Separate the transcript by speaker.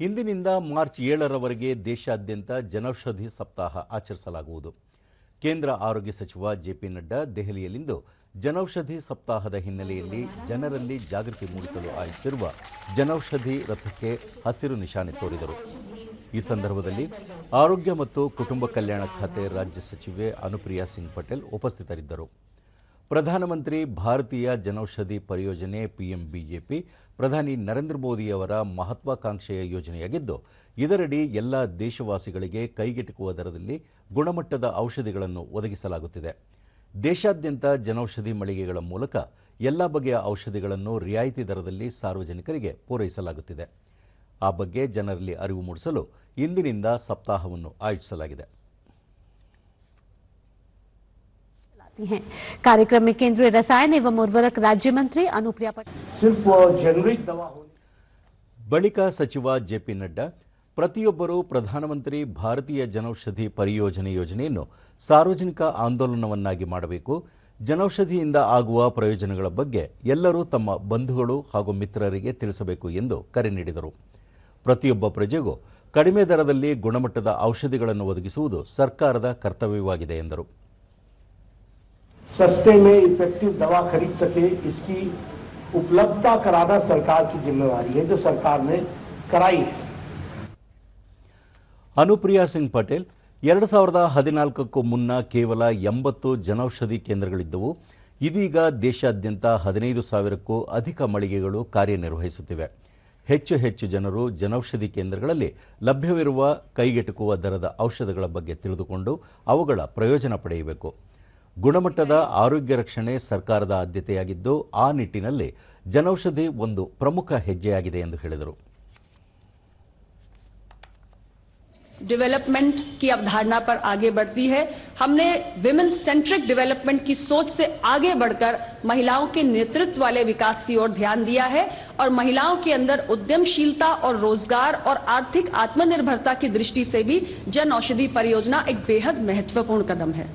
Speaker 1: ಇಂದಿನಿಂದ ಮಾರ್ಚ್ ಏಳರವರೆಗೆ ದೇಶಾದ್ಯಂತ ಜನೌಷಧಿ ಸಪ್ತಾಹ ಆಚರಿಸಲಾಗುವುದು. ಕೇಂದ್ರ ಆರೋಗ್ಯ ಸಚಿವ ಜೆಪಿ ನಡ್ಡಾ ದೆಹಲಿಯಲ್ಲಿಂದು ಜನೌಷಧಿ ಸಪ್ತಾಹದ ಹಿನ್ನೆಲೆಯಲ್ಲಿ ಜನರಲ್ಲಿ ಜಾಗೃತಿ ಮೂಡಿಸಲು ಆಯೋಜಿಸಿರುವ ಜನೌಷಧಿ ರಥಕ್ಕೆ ಹಸಿರು ನಿಶಾನೆ ತೋರಿದರು. ಈ ಸಂದರ್ಭದಲ್ಲಿ ಆರೋಗ್ಯ ಮತ್ತು ಕುಟುಂಬ ಕಲ್ಯಾಣ ಖಾತೆ ರಾಜ್ಯ ಸಚಿವೆ ಅನುಪ್ರಿಯಾ ಸಿಂಗ್ ಪಟೇಲ್ ಉಪಸ್ಥಿತರಿದ್ದರು. ಪ್ರಧಾನಮಂತ್ರಿ ಭಾರತೀಯ ಜನೌಷಧಿ ಪರಿಯೋಜನೆ ಪಿಎಂಬಿಜೆಪಿ ಪ್ರಧಾನಿ ನರೇಂದ್ರ ಮೋದಿಯವರ ಮಹತ್ವಾಕಾಂಕ್ಷೆಯ ಯೋಜನೆಯಾಗಿದ್ದು, ಇದರಡಿ ಎಲ್ಲ ದೇಶವಾಸಿಗಳಿಗೆ ಕೈಗೆಟುಕುವ ದರದಲ್ಲಿ ಗುಣಮಟ್ಟದ ಔಷಧಿಗಳನ್ನು ಒದಗಿಸಲಾಗುತ್ತಿದೆ. ದೇಶಾದ್ಯಂತ ಜನೌಷಧಿ ಮಳಿಗೆಗಳ ಮೂಲಕ ಎಲ್ಲ ಬಗೆಯ ಔಷಧಿಗಳನ್ನು ರಿಯಾಯಿತಿ ದರದಲ್ಲಿ ಸಾರ್ವಜನಿಕರಿಗೆ ಪೂರೈಸಲಾಗುತ್ತಿದೆ. ಆ ಬಗ್ಗೆ ಜನರಲ್ಲಿ ಅರಿವು ಮೂಡಿಸಲು ಇಂದಿನಿಂದ ಸಪ್ತಾಹವನ್ನು ಆಯೋಜಿಸಲಾಗಿದೆ.
Speaker 2: आती हैं कार्यक्रम में केंद्रीय रसायन एवं उर्वरक राज्य मंत्री अनुप्रिया पटेल
Speaker 3: सिर्फ जेनरिक दवा होनी
Speaker 1: ಬಳಿಕ ಸಚಿವ ಜೆಪಿ ನಡ್ಡಾ ಪ್ರತಿಯೊಬ್ಬರೂ ಪ್ರಧಾನಮಂತ್ರಿ ಭಾರತೀಯ ಜನೌಷಧಿ ಪರಿಯೋಜನೆ ಯೋಜನೆಯನ್ನು ಸಾರ್ವಜನಿಕ ಆಂದೋಲನವನ್ನಾಗಿ ಮಾಡಬೇಕು ಜನೌಷಧಿಯಿಂದ ಆಗುವ ಪ್ರಯೋಜನಗಳ ಬಗ್ಗೆ ಎಲ್ಲರೂ ತಮ್ಮ ಬಂಧುಗಳು ಹಾಗೂ ಮಿತ್ರರಿಗೆ ತಿಳಿಸಬೇಕು ಎಂದು ಕರೆ ನೀಡಿದರು ಪ್ರತಿಯೊಬ್ಬ ಪ್ರಜೆಗೂ ಕಡಿಮೆ ದರದಲ್ಲಿ ಗುಣಮಟ್ಟದ ಔಷಧಿಗಳನ್ನು ಒದಗಿಸುವುದು ಸರ್ಕಾರದ ಕರ್ತವ್ಯವಾಗಿದೆ ಎಂದರು
Speaker 3: सस्ते में इफेक्टिव दवा खरीद सके इसकी उपलब्धता कराना सरकार की जिम्मेवारी है जो सरकार ने कराई है
Speaker 1: ಅನುಪ್ರಿಯಾ ಸಿಂಗ್ ಪಟೇಲ್ ಎರಡು ಸಾವಿರದ ಹದಿನಾಲ್ಕಕ್ಕೂ ಮುನ್ನ ಕೇವಲ ಎಂಬತ್ತು ಜನೌಷಧಿ ಕೇಂದ್ರಗಳಿದ್ದವು ಇದೀಗ ದೇಶಾದ್ಯಂತ ಹದಿನೈದು ಸಾವಿರಕ್ಕೂ ಅಧಿಕ ಮಳಿಗೆಗಳು ಕಾರ್ಯನಿರ್ವಹಿಸುತ್ತಿವೆ ಹೆಚ್ಚು ಹೆಚ್ಚು ಜನರು ಜನೌಷಧಿ ಕೇಂದ್ರಗಳಲ್ಲಿ ಲಭ್ಯವಿರುವ ಕೈಗೆಟುಕುವ ದರದ ಔಷಧಗಳ ಬಗ್ಗೆ ತಿಳಿದುಕೊಂಡು ಅವುಗಳ ಪ್ರಯೋಜನ ಪಡೆಯಬೇಕು ಗುಣಮಟ್ಟದ ಆರೋಗ್ಯ ರಕ್ಷಣೆ ಸರ್ಕಾರದ ಆದ್ಯತೆಯಾಗಿದ್ದು ಆ ನಿಟ್ಟಿನಲ್ಲಿ ಜನೌಷಧಿ ಒಂದು ಪ್ರಮುಖ ಹೆಜ್ಜೆಯಾಗಿದೆ ಎಂದು ಹೇಳಿದರು
Speaker 4: डेवलपमेंट की अवधारणा पर आगे बढ़ती है हमने विमेन सेंट्रिक डेवलपमेंट की सोच से आगे बढ़कर महिलाओं के नेतृत्व वाले विकास की ओर ध्यान दिया है और महिलाओं के अंदर उद्यमशीलता और रोजगार और आर्थिक आत्मनिर्भरता की दृष्टि से भी जन औषधि परियोजना एक बेहद महत्वपूर्ण कदम है